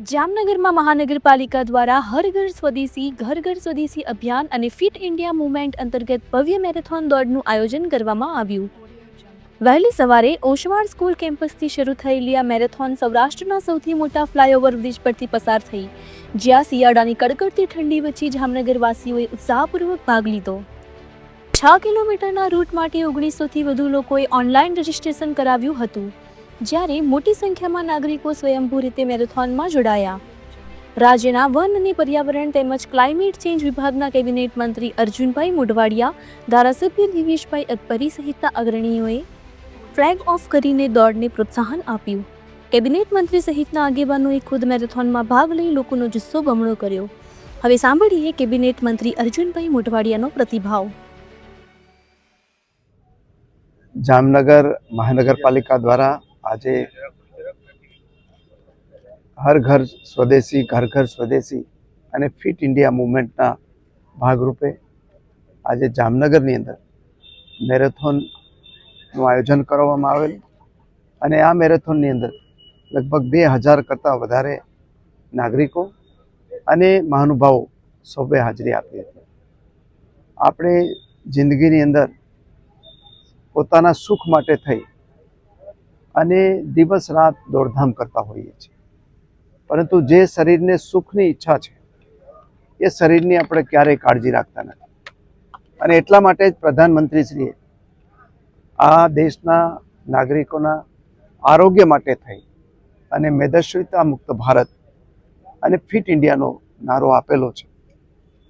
જામનગરમાં મહાનગરપાલિકા દ્વારા હર ઘર સ્વદેશી ઘર ઘર સ્વદેશી અભિયાન અને ફિટ ઇન્ડિયા મુવમેન્ટ અંતર્ગત ભવ્ય મેરેથોન દોડનું આયોજન કરવામાં આવ્યું. વહેલી સવારે ઓશવાડ સ્કૂલ કેમ્પસથી શરૂ થયેલી આ મેરેથોન સૌરાષ્ટ્રના સૌથી મોટા ફ્લાયઓવર બ્રિજ પરથી પસાર થઈ, જ્યાં શિયાળાની કડકડતી ઠંડી વચ્ચે જામનગરવાસીઓએ ઉત્સાહપૂર્વક ભાગ લીધો. છ કિલોમીટરના રૂટ માટે ઓગણીસોથી વધુ લોકોએ ઓનલાઈન રજીસ્ટ્રેશન કરાવ્યું હતું. જ્યારે મોટી સંખ્યામાં નાગરિકો સ્વયંભૂ રીતે મેરેથોનમાં જોડાયા. રાજ્યના વન અને પર્યાવરણ તેમજ ક્લાઇમેટ ચેન્જ વિભાગના કેબિનેટ મંત્રી અર્જુનભાઈ મોઢવાડિયા, ધારાસભ્ય દિવેશભાઈ અકબરી સહિતના અગ્રણીઓએ ફ્લેગ ઓફ કરીને દોડને પ્રોત્સાહન આપ્યું. કેબિનેટ મંત્રી સહિતના આગેવાનોએ ખુદ મેરેથોનમાં ભાગ લઈ લોકોનો જુસ્સો બમણો કર્યો. હવે સાંભળીએ કેબિનેટ મંત્રી અર્જુનભાઈ મોઢવાડિયાનો પ્રતિભાવ. જામનગર મહાનગરપાલિકા દ્વારા આજે હર ઘર સ્વદેશી, ઘર ઘર સ્વદેશી અને ફિટ ઇન્ડિયા મુવમેન્ટના ભાગરૂપે આજે જામનગરની અંદર મેરેથોનનું આયોજન કરવામાં આવેલ અને આ મેરેથોનની અંદર લગભગ બે હજાર કરતાં વધારે નાગરિકો અને મહાનુભાવો સૌએ હાજરી આપી હતી. આપણે જિંદગીની અંદર પોતાના સુખ માટે થઈ અને દિવસ રાત દોડધામ કરતા હોઈએ છીએ. પરંતુ જે શરીરને સુખની ઈચ્છા છે, એ શરીરની આપણે ક્યારેય કાળજી રાખતા નથી. અને એટલા માટે જ પ્રધાનમંત્રીશ્રીએ આ દેશના નાગરિકોના આરોગ્ય માટે થઈ અને મેદસ્વીતા મુક્ત ભારત અને ફિટ ઇન્ડિયાનો નારો આપેલો છે.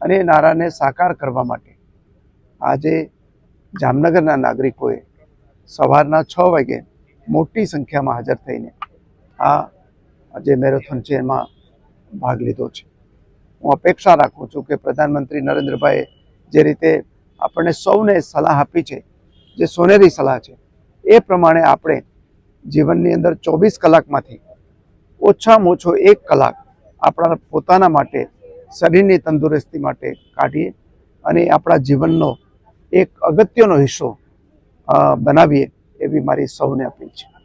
અને એ નારાને સાકાર કરવા માટે આજે જામનગરના નાગરિકોએ સવારના છ વાગે મોટી સંખ્યામાં હાજર થઈને આ જે મેરેથોન છે એમાં ભાગ લીધો છે. હું અપેક્ષા રાખું છું કે પ્રધાનમંત્રી નરેન્દ્રભાઈએ જે રીતે આપણને સૌને સલાહ આપી છે, જે સોનેરી સલાહ છે, એ પ્રમાણે આપણે જીવનની અંદર ચોવીસ કલાકમાંથી ઓછામાં ઓછો એક કલાક આપણા પોતાના માટે, શરીરની તંદુરસ્તી માટે કાઢીએ અને આપણા જીવનનો એક અગત્યનો હિસ્સો બનાવીએ. એવી મારી સૌને અપીલ છે.